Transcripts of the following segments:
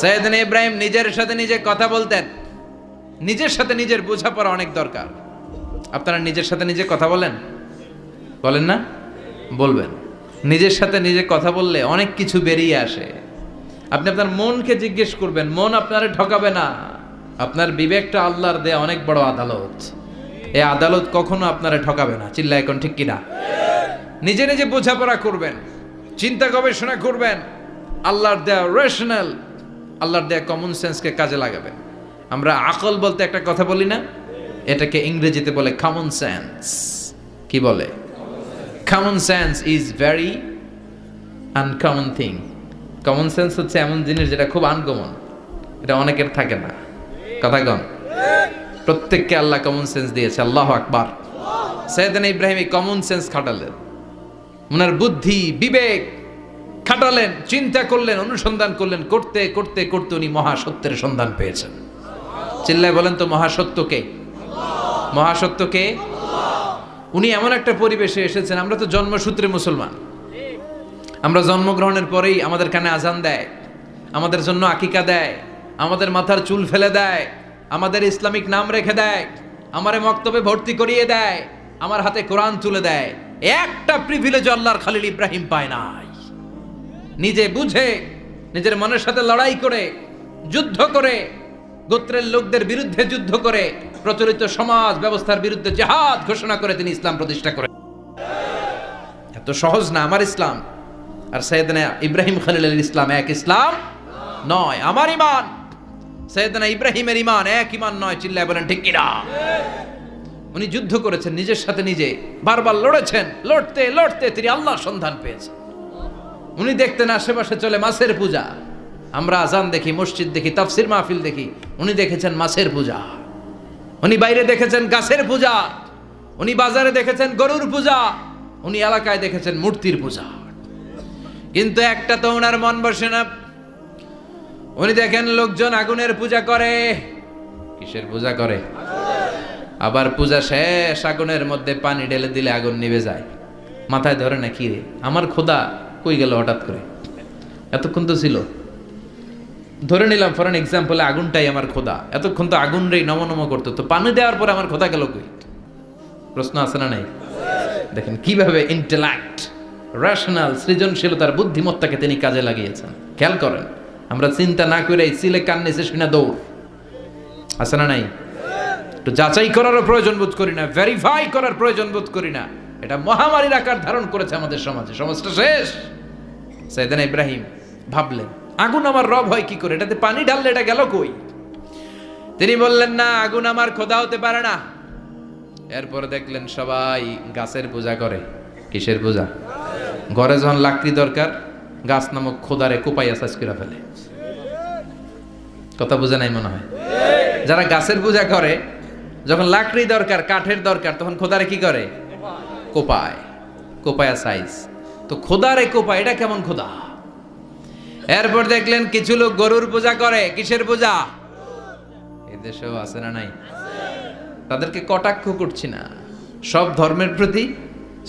সৈয়দিন ইব্রাহিম নিজের সাথে নিজে কথা বলতেন। নিজের সাথে নিজের বোঝাপড়া অনেক দরকার। আপনারা নিজের সাথে নিজে কথা বলেন? বলেন না? বলবেন। নিজের সাথে নিজে কথা বললে অনেক কিছু বেরিয়ে আসে। আপনি আপনার মনকে জিজ্ঞেস করবেন, মন আপনারে ঠকাবে না। আপনার বিবেকটা আল্লাহর দেয়া অনেক বড় আদালত। এই আদালত কখনো আপনারে ঠকাবে না। চিল্লা এখন ঠিক কিনা? নিজে নিজে বোঝাপড়া করবেন, চিন্তা গবেষণা করবেন। আল্লাহর দেয়া রেশনাল আল্লাহর দেয়া কমন সেন্সকে কাজে লাগাবেন আমরা আকল বলতে একটা কথা বলি না, এটাকে ইংরেজিতে বলে কমন সেন্স কি বলে? Common sense is very uncommon thing common sense হচ্ছে এমন জিনিস যেটা খুব আনকমন এটা অনেকের থাকে না। কথা কন। প্রত্যেককে আল্লাহ কমন সেন্স দিয়েছে। আল্লাহ আকবার। সৈয়দান ইব্রাহিম এই কমন সেন্স খাটালেন। ওনার বুদ্ধি, বিবেক খাটালেন, চিন্তা করলেন, অনুসন্ধান করলেন, করতে করতে করতে উনি মহাসত্যের সন্ধান পেয়েছেন। চিল্লায় বলেন তো মহাসত্যকে মহাসত্যকে উনি এমন একটা পরিবেশে এসেছেন, আমরা তো জন্মসূত্রে মুসলমান। আমরা জন্মগ্রহণের পরেই আমাদের কানে আজান দেয়, আমাদের জন্য আকিকা দেয়, আমাদের মাথার চুল ফেলে দেয়, আমাদের ইসলামিক নাম রেখে দেয়, আমারে মক্তবে ভর্তি করিয়ে দেয়, আমার হাতে কোরআন তুলে দেয়। একটা প্রিভিলেজ আল্লাহর খালিল ইব্রাহিম পায় নাই। নিজে বুঝে, নিজের মনের সাথে লড়াই করে, যুদ্ধ করে, গোত্রের লোকদের বিরুদ্ধে যুদ্ধ করে, প্রচলিত সমাজ ব্যবস্থার বিরুদ্ধে জেহাদ ঘোষণা করে তিনি ইসলাম প্রতিষ্ঠা করেন। এত সহজ না আমার ইসলাম। আর সৈয়দনা ইব্রাহিম খালিলের ইসলাম এক ইসলাম নয়, আমার ইমান। সৈয়দনা ইব্রাহিমের ইমান এক ইমান নয়, চিল্লায় বলেন, ঠিক কিনা? উনি যুদ্ধ করেছেন নিজের সাথে নিজে, বারবার লড়েছেন, লড়তে লড়তে তিনি আল্লাহর সন্ধান পেয়েছেন। উনি দেখতেন আশেপাশে চলে মাছের পূজা। আমরা আজান দেখি, মসজিদ দেখি, তাফসির মাহফিল দেখি, উনি দেখেছেন মাছের পূজা। উনি বাইরে দেখেছেন গাছের পূজা। উনি বাজারে দেখেছেন গরুর পূজা। উনি এলাকায় দেখেছেন মূর্তির পূজা। কিন্তু একটা তো ওনার মন বসে না। উনি দেখেন লোকজন আগুনের পূজা করে। কিসের পূজা করে? আবার পূজা শেষ, আগুনের মধ্যে পানি ঢেলে দিলে আগুন নিভে যায়। মাথায় ধরে না, কি রে? আমার খোদা কই গেল হঠাৎ করে? এতক্ষণ তো ছিল। ধরে নিলাম ফর এক্সাম্পলে আগুনটাই আমার খোদা। এতক্ষণ তো আগুন রে নম নম করতো। তো পানি দেওয়ার পরে আমার খোদা গেল কই? প্রশ্ন আছে না নাই? দেখেন কীভাবে ইন্টেলেক্ট রেশনাল সৃজনশীলতার বুদ্ধিমত্তাকে তিনি কাজে লাগিয়েছেন। খেয়াল করেন, আমরা চিন্তা না করে সিলে কান্নেছে শুনে দৌড়। আছে না নাই? একটু যাচাই করারও প্রয়োজন বোধ করি না ভেরিফাই করার প্রয়োজন বোধ করি না। এটা মহামারীর আকার ধারণ করেছে আমাদের সমাজে। সমাজটা শেষ। সাইদান ইব্রাহিম ভাবলেন, আগুন আমার রব হয় কি করে? এটাতে পানি ঢাললে এটা গেল কই? তিনি বললেন, না, আগুন আমার খোদা হতে পারে না। এরপর দেখলেন সবাই গাছের পূজা করে। কিসের পূজা? ঘরে যখন লাকড়ি দরকার, গাছ নামক খোদারে কোপাইয়া সাজ করে ফেলে। কথা বোঝা নাই মনে হয়? যারা গাছের পূজা করে, যখন লাকড়ি দরকার, কাঠের দরকার, তখন খোদারে কি করে? কোপায়, কোপায়া সাইজ তো খোদারে কোপায়, এটা কেমন খোদা? এরপর দেখলেন কিছু লোক গরুর পূজা করে, কিসের পূজা? এদেশেও আছে না নাই? তাদেরকে কটাক্ষ করছি না। সব ধর্মের প্রতি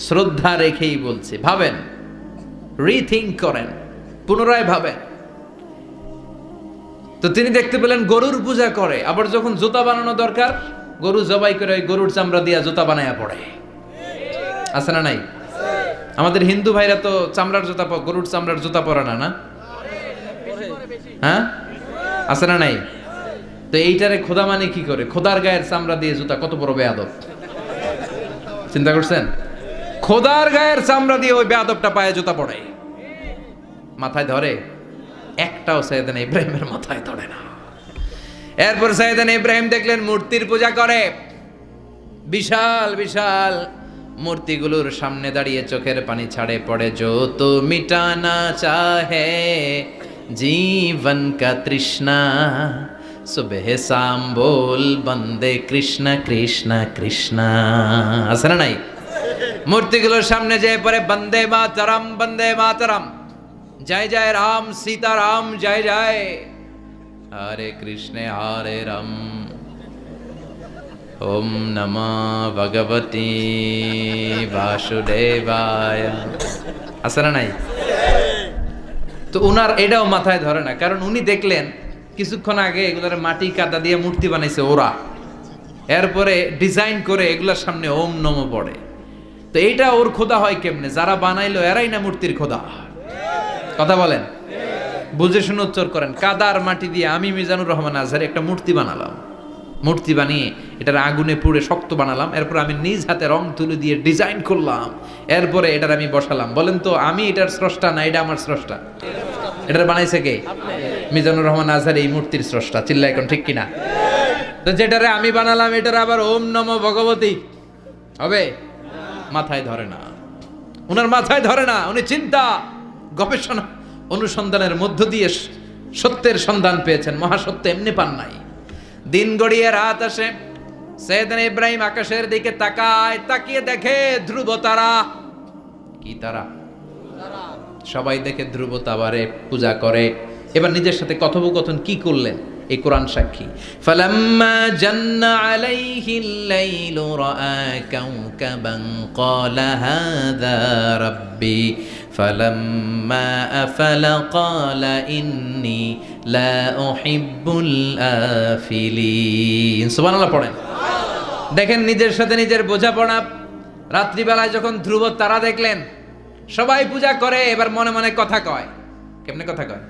শ্রদ্ধা রেখেই বলছি, ভাবেন রিথিঙ্ক করেন, পুনরায় ভাবেন। তো তিনি দেখতে পেলেন গরুর পূজা করে, আবার যখন জুতা বানানো দরকার, গরু জবাই করে ওই গরুর চামড়া দিয়া জুতা বানায়া পড়ে। আছে না নাই? আমাদের হিন্দু ভাইরা তো চামড়ার জুতা গরুর চামড়ার জুতা পরে না না? হ্যাঁ? আছে না নাই? তো এইটারে খোদা মানে কি করে? খোদার গায়ের চামড়া দিয়ে জুতা, কত বড় বেয়াদব। চিন্তা করছেন? খোদার গায়ের চামড়া দিয়ে ওই বেয়াদবটা পায়ে জুতা পড়ে। মাথায় ধরে? একটাও সৈয়দান ইব্রাহিমের মাথায় ধরে না। এরপর সৈয়দান ইব্রাহিম দেখলেন মূর্তির পূজা করে। বিশাল বিশাল মূর্তিগুলোর সামনে দাঁড়িয়ে চোখের পানি ছাড়ে পড়ে। যো তো মিটানা চাহে, জীবন কা তৃষ্ণা। সুবেহ শাম বল বন্দে কৃষ্ণ কৃষ্ণ কৃষ্ণ। আছে না নাই? মূর্তিগুলোর সামনে যেয়ে পরে বন্দে মাতরম বন্দে মাতরম। জয় জয় রাম সীতা রাম জয় জয়। হরে কৃষ্ণে, হরে রাম। ওম নম ভগবতী বাসুদেবায়। আছে নাই? তো উনার এটাও মাথায় ধরে না, কারণ উনি দেখলেন, কিছুক্ষণ আগে এগুলোর মাটি কাদা দিয়ে মূর্তি বানাইছে ওরা। এরপরে ডিজাইন করে এগুলোর সামনে ওম নম পড়ে। তো এইটা ওর খোদা হয় কেমনে? যারা বানাইলো এরাই না মূর্তির খোদা। কথা বলেন? বুঝে শুনে উচ্চার করেন, কাদার মাটি দিয়ে আমি মিজানুর রহমান আজহার একটা মূর্তি বানালাম। মূর্তি বানিয়ে, এটার আগুনে পুড়ে শক্ত বানালাম, এরপর আমি নিজ হাতে রং তুলে দিয়ে ডিজাইন করলাম, এরপরে এটার আমি বসালাম। বলেন তো, আমি এটার স্রষ্টা না, এটা আমার স্রষ্টা? এটার বানাইছে কে? মিজানুর রহমান আজহার এই মূর্তির স্রষ্টা চিল্লা এখন ঠিক কিনা? তো যেটারে আমি বানালাম, এটার আবার ওম নম ভগবতী। হবে? মাথায় ধরে না। ওনার মাথায় ধরে না, উনি চিন্তা, গবেষণা, অনুসন্ধানের মধ্য দিয়ে সত্যের সন্ধান পেয়েছেন। মহাসত্য এমনি পান নাই। দিন গড়িয়ে রাত আসে। সৈয়দনা ইব্রাহিম আকাশের দিকে তাকায়, তাকিয়ে দেখে ধ্রুব তারা কি তারা? সবাই দেখে ধ্রুব তাবারে পূজা করে। এবার নিজের সাথে কথোপকথন কি করলেন? এই কোরআন সাক্ষী। ফালাম্মা জান্না আলাইহিল লাইলু রাআ কাওকাবান ক্বালা হাযা রাব্বি। ফালাম্মা আফালা ক্বালা ইন্নী লা উহিব্বুল আফিলিন সুবহানাল্লাহ পড়েন। দেখেন নিজের সাথে নিজের বোঝাপড়া। রাত্রিবেলায় যখন ধ্রুব তারা দেখলেন, সবাই পূজা করে, এবার মনে মনে কথা কয়। কেমনে কথা কয়?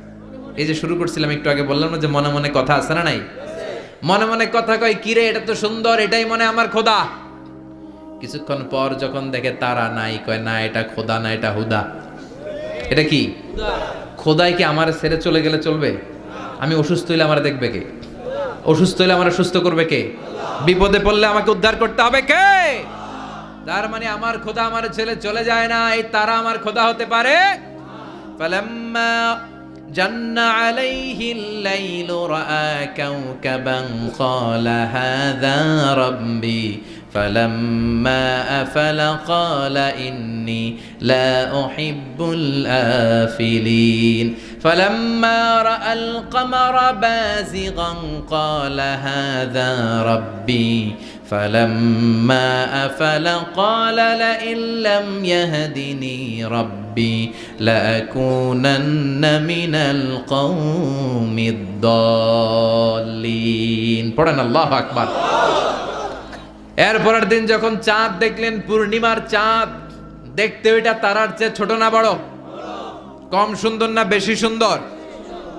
এই যে শুরু করছিলাম, একটু আগে বললাম না যে মনে মনে কথা আছে না নাই? মনে মনে কথা কয় কিরে এটা তো সুন্দর, এটাই মনে আমার খোদা। কিছুক্ষণ পর যখন দেখে তারা নাই, কয়, না, এটা খোদা, না, এটা হুদা। এটা কি খোদাই কি আমার ছেড়ে চলে গেলে চলবে আমি অসুস্থ হইলে আমার দেখবে কে অসুস্থ হইলে আমার সুস্থ করবে কে বিপদে পড়লে আমাকে উদ্ধার করতে হবে কে তার মানে আমার খোদা আমার ছেলে চলে যায় না এই তারা আমার খোদা হতে পারে فلما جن عليه الليل رأى كوكبا قال هذا ربي فلما أفل قال إني لا أحب الآفلين فلما رأى القمر بازغا قال هذا ربي فلما أفل قال لئن لم يهدني ربي لأكونن من القوم الضالين. الله أكبر. এরপরের দিন যখন চাঁদ দেখলেন, পূর্ণিমার চাঁদ, দেখতে ওইটা তারার চেয়ে ছোট না বড়? কম সুন্দর না বেশি সুন্দর?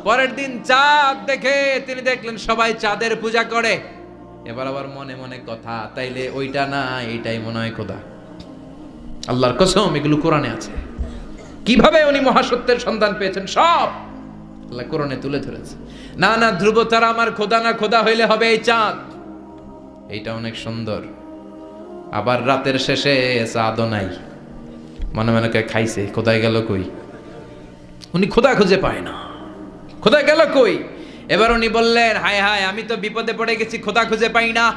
পরের দিন চাঁদ দেখে তিনি দেখলেন, সবাই চাঁদের পূজা করে। এবার আবার মনে মনে কথা, তাইলে ওইটা না, এইটাই মনে হয় খোদা। আল্লাহর কসম, এগুলো কোরআনে আছে। কীভাবে উনি মহাসত্যের সন্ধান পেয়েছেন, সব আল্লাহ কোরআনে তুলে ধরেছে। না না ধ্রুব তারা আমার খোদা না, খোদা হইলে হবে এই চাঁদ। এইটা অনেক সুন্দর। আবার রাতের শেষে চাঁদও নাই। মনে মনে খাইছে কোথায় গেল কই? উনি খোদা খুঁজে পায় না। খোদা গেল কই? এবার উনি বললেন, হায় হায়, আমি তো বিপদে পড়ে গেছি, খোদা খুঁজে পাই না।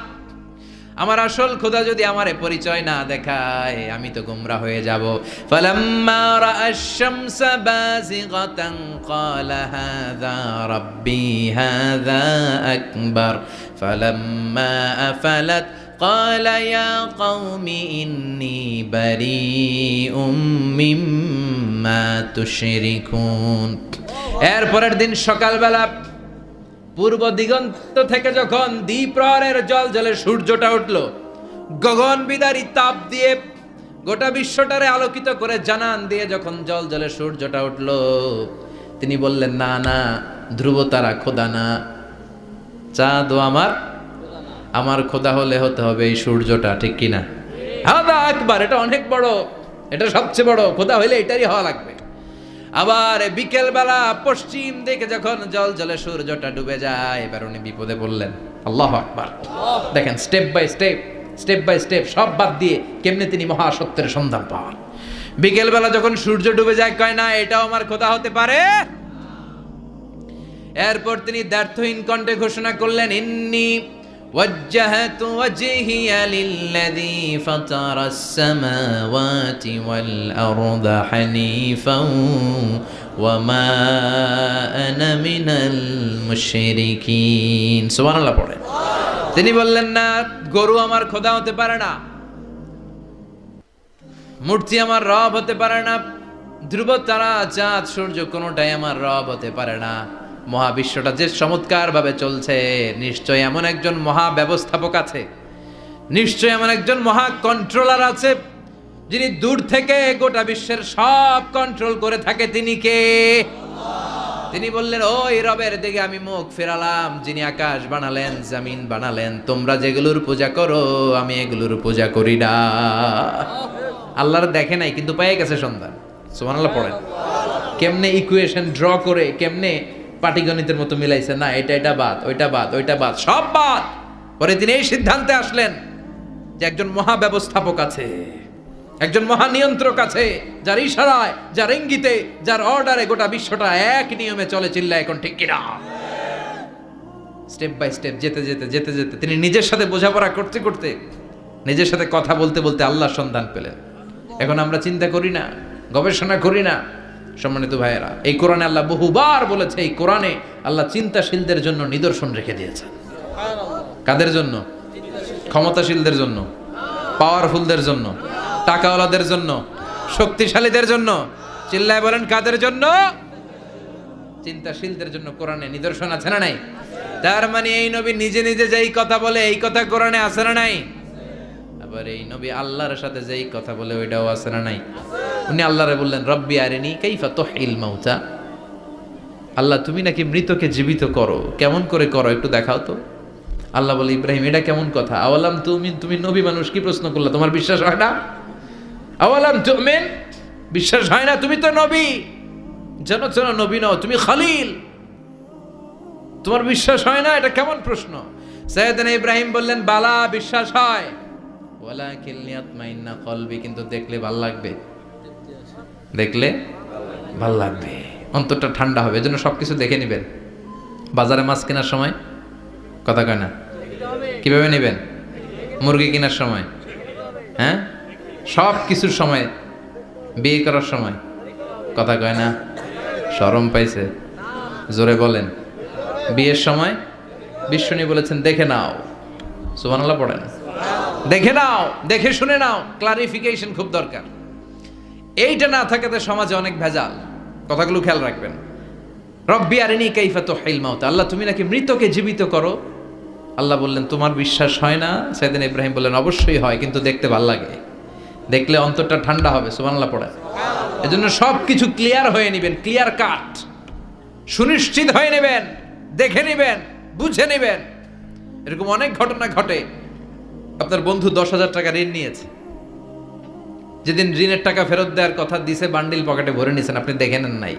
আমার আসল খোদা যদি আমারে পরিচয় না দেখায়, আমি তো গুমরা হয়ে যাব। ফালাম্মা ফালাম্মা আফালাত قال يا قوم إني بريء مما تشركون এরপরের দিন সকালবেলা পূর্ব দিগন্ত থেকে যখন দ্বীপ্রহরের জল জলে সূর্যটা উঠল গগন বিদারী তাপ দিয়ে গোটা বিশ্বটারে আলোকিত করে জানান দিয়ে যখন জল জলে সূর্যটা উঠল তিনি বললেন না না ধ্রুব তারা খোদা না চাঁদও আমার আমার খোদা হলে হতে হবে এই সূর্যটা, ঠিক কিনা? হাদা একবার এটা অনেক বড়, এটা সবচেয়ে বড়, খোদা হইলে এটারই হওয়া লাগবে। আবার বিকেল বেলা পশ্চিম দিকে যখন জল জলে সূর্যটা ডুবে যায়, এবার উনি বিপদে বললেন আল্লাহ আকবার। দেখেন step by step step by step সব বাদ দিয়ে কেমনে তিনি মহাসত্যের সন্ধান পান। বিকেল বেলা যখন সূর্য ডুবে যায়, কয় না, এটাও আমার খোদা হতে পারে? এরপর তিনি ব্যর্থহীন কণ্ঠে ঘোষণা করলেন ইন্নি وجهت وجهي للذي فطر السماوات والأرض حنيفا وما أنا من المشركين سبحان الله পড়ে তিনি বললেন না গরু আমার খোদা হতে পারে না মূর্তি আমার রব হতে পারে না ধ্রুব তারা চাঁদ সূর্য কোনোটাই আমার রব হতে পারে না মহাবিশ্বটা যে চমৎকার ভাবে চলছে, নিশ্চয় এমন একজন মহা ব্যবস্থাপক আছে, নিশ্চয় এমন একজন মহা কন্ট্রোলার আছে, যিনি দূর থেকে গোটা বিশ্বের সব কন্ট্রোল করে থাকে। তিনি কে? তিনি বললেন, ওই রবের দিকে আমি মুখ ফেরালাম, যিনি আকাশ বানালেন, জামিন বানালেন। তোমরা যেগুলোর পূজা করো, আমি এগুলোর পূজা করি না। আল্লাহর দেখে নাই, কিন্তু পেয়ে গেছে সন্ধান। সন্তান সুবহানাল্লাহ, পড়েন। কেমনে ইকুয়েশন ড্র করে, কেমনে পাটিগণিতের মতো মিলাইছে, না, এটা এটা বাদ, ওইটা বাদ ওইটা বাদ, সব বাদ। পরে তিনি এই সিদ্ধান্তে আসলেন যে একজন মহা ব্যবস্থাপক আছে, একজন মহা নিয়ন্ত্রক আছে, যার ইশারায়, যার ইঙ্গিতে, যার অর্ডারে গোটা বিশ্বটা এক নিয়মে চলে চিল্লা এখন, ঠিক কিনা? স্টেপ বাই স্টেপ, যেতে যেতে যেতে যেতে, তিনি নিজের সাথে বোঝাপড়া করতে করতে, নিজের সাথে কথা বলতে বলতে আল্লাহর সন্ধান পেলেন। এখন আমরা চিন্তা করি না, গবেষণা করি না সম্মানিত ভাইয়েরা, এই কোরআনে আল্লাহ বহুবার বলেছে, এই কোরআনে আল্লাহ চিন্তাশীলদের জন্য নিদর্শন রেখে দিয়েছেন। কাদের জন্য? ক্ষমতাশীলদের জন্য পাওয়ারফুলদের জন্য, টাকাওয়ালাদের জন্য, শক্তিশালীদের জন্য। চিল্লায় বলেন, কাদের জন্য? চিন্তাশীলদের জন্য কোরআনে নিদর্শন আছে না নাই? তার মানে এই নবী নিজে নিজে যেই কথা বলে, এই কথা কোরআনে আছে না নাই? আবার এই নবী আল্লাহর সাথে যেই কথা বলে, ওইটাও আছে না নাই? উনি আল্লাহরে বললেন, রব্বি আরেনি কাইফা তুহিল মাউতা। আল্লাহ, তুমি নাকি মৃতকে জীবিত করো। কেমন করে করো একটু দেখাও তো। আল্লাহ বলে, ইব্রাহিম, এটা কেমন কথা? আওয়ালাম তুমি তুমি নবী মানুষ, কি প্রশ্ন করলা? তোমার বিশ্বাস হয় না? আওয়ালাম তুমেন, বিশ্বাস হয় না, তুমি তো নবী। যেন যেন নবী নও, তুমি খালিল। তোমার বিশ্বাস হয় না, এটা কেমন প্রশ্ন? সৈয়দনা ইব্রাহিম বললেন, বালা, বিশ্বাস হয়। ওয়ালা কিলনিয়াত মাইন্না কলবি, কিন্তু দেখলে ভালো লাগবে। দেখলে ভালো লাগবে। অন্তরটা ঠান্ডা হবে, এজন্য সব কিছু দেখে নেবেন। বাজারে মাছ কেনার সময়? কথা কয় না। কীভাবে নেবেন? মুরগি কেনার সময়? হ্যাঁ? সব কিছুর সময়। বিয়ে করার সময়? কথা কয় না। শরম পাইছে। জোরে বলেন। বিয়ের সময়? বিশ্বনী বলেছেন, দেখে নাও। সুবহানাল্লাহ পড়েন। দেখে নাও, দেখে শুনে নাও। ক্লারিফিকেশন খুব দরকার। এইটা না থাকাতে সমাজে অনেক ভেজাল। কথাগুলো খেয়াল রাখবেন। রব্বি আরিনি কাইফা তো হাইল মাউত। আল্লাহ, তুমি নাকি মৃতকে জীবিত করো? আল্লাহ বললেন, তোমার বিশ্বাস হয় না? সেদিন ইব্রাহিম বললেন, অবশ্যই হয়, কিন্তু দেখতে ভালো লাগে। দেখলে অন্তরটা ঠান্ডা হবে, সুবহানাল্লাহ পড়ে। এজন্য সব কিছু ক্লিয়ার হয়ে নেবেন, ক্লিয়ার কাট। সুনিশ্চিত হয়ে নেবেন, দেখে নেবেন, বুঝে নেবেন। এরকম অনেক ঘটনা ঘটে। আপনার বন্ধু দশ হাজার টাকা ঋণ নিয়েছে। যেদিন ঋণের টাকা ফেরত দেওয়ার কথা দিছে বান্ডিল পকেটে ভরে নিয়েছেন আপনি দেখে নেন নাই।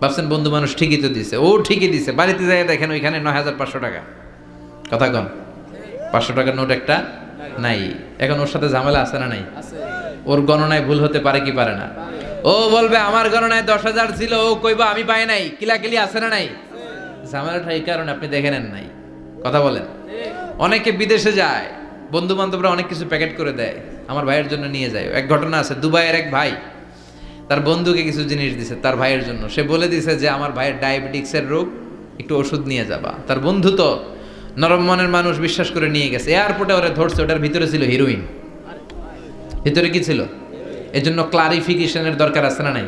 ভাবছেন, বন্ধু মানুষ ঠিকই তো দিছে। ও ঠিকই দিছে। বাড়িতে যাই দেখেন, ওইখানে নয় হাজার পাঁচশো টাকা। কথা কন। পাঁচশো টাকার নোট একটা নাই। এখন ওর সাথে ঝামেলা আছে না নাই? ওর গণনায় ভুল হতে পারে কি পারে না? ও বলবে, আমার গণনায় দশ হাজার ছিল, ও কইবা, আমি পাই নাই। কিলাকিলি আছে না নাই? ঝামেলাটা এই কারণে আপনি দেখে নেন নাই। কথা বলেন। অনেকে বিদেশে যায়। বন্ধু বান্ধবরা অনেক কিছু প্যাকেট করে দেয়। আমার ভাইয়ের জন্য নিয়ে যায় এক ঘটনা আছে, দুবাইয়ের এক ভাই, তার বন্ধুকে কিছু জিনিস দিছে তার ভাইয়ের জন্য। সে বলে দিছে যে, আমার ভাইয়ের ডায়াবেটিক্সের রোগ, একটু ওষুধ নিয়ে যাবা। তার বন্ধু তো নরম মনের মানুষ বিশ্বাস করে নিয়ে গেছে। এয়ারপোর্টে ওরা ধরছে, ওটার ভিতরে ছিল হিরোইন ভিতরে কি ছিল? এজন্য ক্লারিফিকেশনের দরকার আছে না নাই?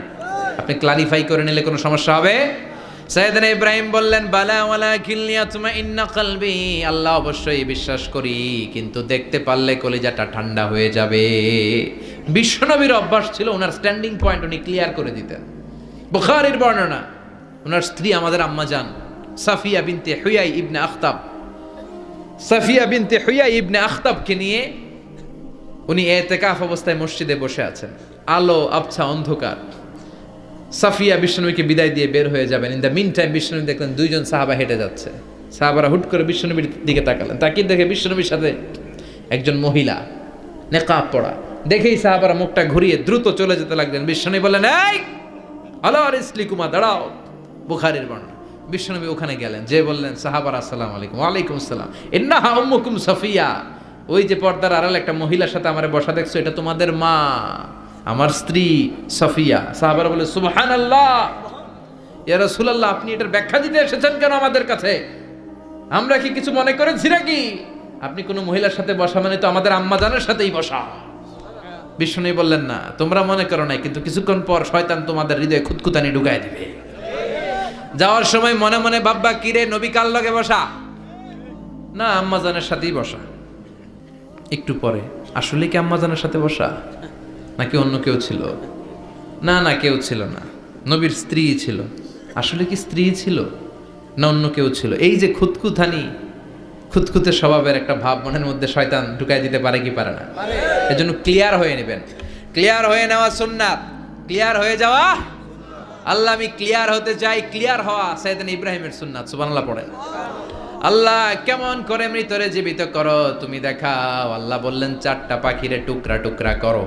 আপনি ক্লারিফাই করে নিলে কোনো সমস্যা হবে? সৈয়দনা ইব্রাহিম বললেন, বালা ওয়ালা কিল্লিয়া তুমা ইন্না কলবি। আল্লাহ অবশ্যই বিশ্বাস করি, কিন্তু দেখতে পারলে কলিজাটা ঠান্ডা হয়ে যাবে। বিশ্বনবীর অভ্যাস ছিল ওনার স্ট্যান্ডিং পয়েন্ট উনি ক্লিয়ার করে দিতেন। বুখারীর বর্ণনা, ওনার স্ত্রী আমাদের আম্মা যান সাফিয়া বিনতে হুয়াই ইবনে আখতাব। সাফিয়া বিনতে হুয়াই ইবনে আখতাবকে নিয়ে উনি এতেকাফ অবস্থায় মসজিদে বসে আছেন। আলো, আবছা, অন্ধকার। সাফিয়া বিষ্ণুবীকে বিদায় দিয়ে বের হয়ে যাবেন। ইন দ্য মিন টাইম বিষ্ণুবী দেখলেন দুইজন সাহাবা হেঁটে যাচ্ছে। সাহাবারা হুট করে বিষ্ণুবীর দিকে তাকালেন। তাকিয়ে দেখে বিষ্ণুবীর সাথে একজন মহিলা, নেকাব পড়া। দেখেই সাহাবারা মুখটা ঘুরিয়ে দ্রুত চলে যেতে লাগলেন। বিষ্ণুবী বললেন, এই আলো আর ইসলিকুমা দাঁড়াও। বুখারের বর্ণনা। বিষ্ণুনবী ওখানে গেলেন। যে বললেন, সাহাবার, আসসালাম আলাইকুম। ওয়ালাইকুম আসসালাম। ইন্নাহা উম্মুকুম সাফিয়া। ওই যে পর্দার আড়াল একটা মহিলার সাথে আমার বসা দেখছ, এটা তোমাদের মা। আমার স্ত্রী সাফিয়া, সাহাবারা বলে সুবহান আল্লাহ ইয়া রাসূলুল্লাহ, আপনি এটার ব্যাখ্যা দিতে এসেছেন কেন আমাদের কাছে? আমরা কি কিছু মনে করেছি নাকি? আপনি কোনো মহিলার সাথে বসা মানে তো আমাদের আম্মা জানের সাথেই বসা। বিষ্ণু বললেন, না, তোমরা মনে করো নাই, কিন্তু কিছুক্ষণ পর শয়তান তোমাদের হৃদয়ে খুতকুতানি ঢুকাই দিবে। যাওয়ার সময় মনে মনে, বাব্বা কিরে নবী কাল লগে বসা? না, আম্মাজানের সাথেই বসা। একটু পরে, আসলে কি আম্মাজানের সাথে বসা? নাকি অন্য কেউ ছিল? না না কেউ ছিল না। নবীর স্ত্রী ছিল। আসলে কি স্ত্রী ছিল? না অন্য কেউ ছিল? এই যে খুতকুথানি খুতখুতে স্বভাবের একটা ভাব মনের মধ্যে শয়তান ঢুকাই দিতে পারে কি পারে না? এজন্য ক্লিয়ার হয়ে নেবেন। ক্লিয়ার হয়ে নেওয়া সুন্নাত। ক্লিয়ার হয়ে যাওয়া? আল্লাহ আমি ক্লিয়ার হতে চাই। ক্লিয়ার হওয়া সাইদান ইব্রাহিমের সুন্নাত। সুবহানাল্লাহ পড়েন আল্লাহ কেমন করে মৃতরে জীবিত করো? তুমি দেখাও। আল্লাহ বললেন চারটা পাখিরে টুকরা টুকরা করো।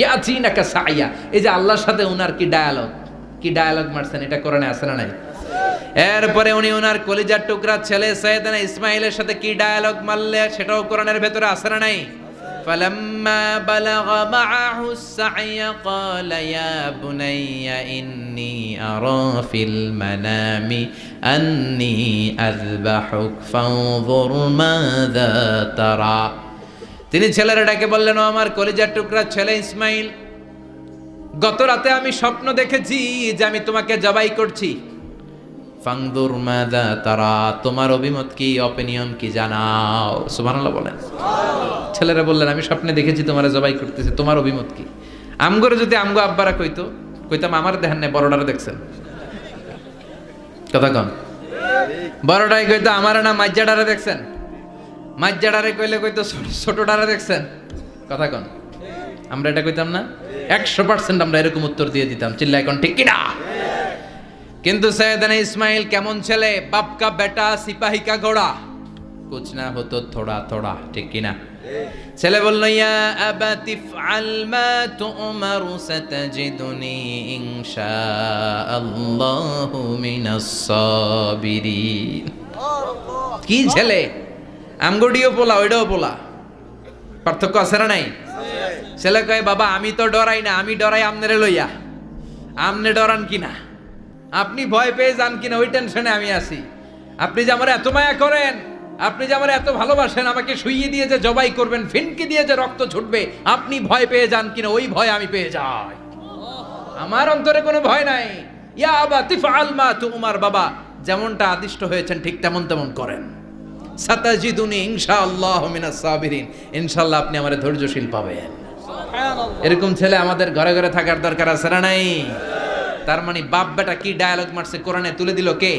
ইয়াচিনাকা সাইয়া এই যে আল্লাহর সাথে উনার কি ডায়ালগ কি ডায়ালগ মারছেন এটা কোরআনে আছে না নাই এরপরে উনি ওনার কলিজার টুকরা ছেলে সৈয়দানা ইসমাইলের সাথে কি ডায়ালগ মারলে সেটাও কোরআনের ভেতরে আছে না নাই فلما بلغ معه السعي قال يا بني إني أرى في المنام أني أذبحك فانظر ماذا ترى তিনি ছেলেরা ডাকে বললেন ও আমার কলিজার টুকরা ছেলে ইসমাইল গত রাতে আমি স্বপ্ন দেখেছি যে আমি তোমাকে জবাই করছি। ফাংদুর মাদা তারা তোমার অভিমত কি অপিনিয়ন কি জানাও? সুবহানাল্লাহ বলেন। ছেলেরা বললেন আমি স্বপ্নে দেখেছি তোমার জবাই করতেছি তোমার অভিমত কি? আমগরে যদি আমগো আব্বারা কইতো কইতাম আমার দেখেন নাই বড়ডারে দেখছেন। কথা কন। বড়টাই কইতো আমার না মাজ্জাডারে দেখছেন? মাজ্জাডারে কইলে কইতো ছোট- ছোটডারে দেখছেন? কথা কন। আমরা এটা কইতাম না? একশো পার্সেন্ট আমরা এরকম উত্তর দিয়ে দিতাম। চিল্লা এখন ঠিক কিনা? কিন্তু সৈয়দানা ইসমাইল কেমন ছেলে? বাপ কা বেটা সিপাহি কা ঘোড়া। কুছ না হতো থোড়া থোড়া ঠিক কিনা? ছেলে বলল ইয়া আবাতি ফআল মা তুমারু সাতাজিদুনি ইনশাআল্লাহু মিনাস সাবিরিন। কি ছেলে? আমগডিও পোলা ওইটাও পোলা। পার্থক্য আছে না নাই? ছেলে কয়, বাবা, আমি তো ডরাই না, আমি ডরাই আমনেরে লইয়া। আমনে ডরান কিনা? আপনি ভয় পেয়ে যান কিনা, ওই টেনশনে আমি আছি। আপনি যে আমার এত মায়া করেন, আপনি যে আমার এত ভালোবাসেন, আমাকে শুইয়ে দিয়ে যে জবাই করবেন, ফিনকি দিয়ে যে রক্ত ছুটবে, আপনি ভয় পেয়ে যান কিনা, ওই ভয় আমি পেয়ে যাই। আমার অন্তরে কোনো ভয় নাই। ইয়া আবা, তিফআল মা তুমার বাবা, যেমনটা আদিষ্ট হয়েছেন, ঠিক তেমন তেমন করেন। সাতাজিদুনি ইনশাআল্লাহ মিনাস সাবিরিন। ইনশাআল্লাহ আপনি আমার ধৈর্যশীল পাবেন। এরকম ছেলে আমাদের ঘরে ঘরে থাকার দরকার আছে না নাই? তার মানে বাপ বেটা কি ডায়ালগ মারছে? কোরআনে তুলে দিল কে?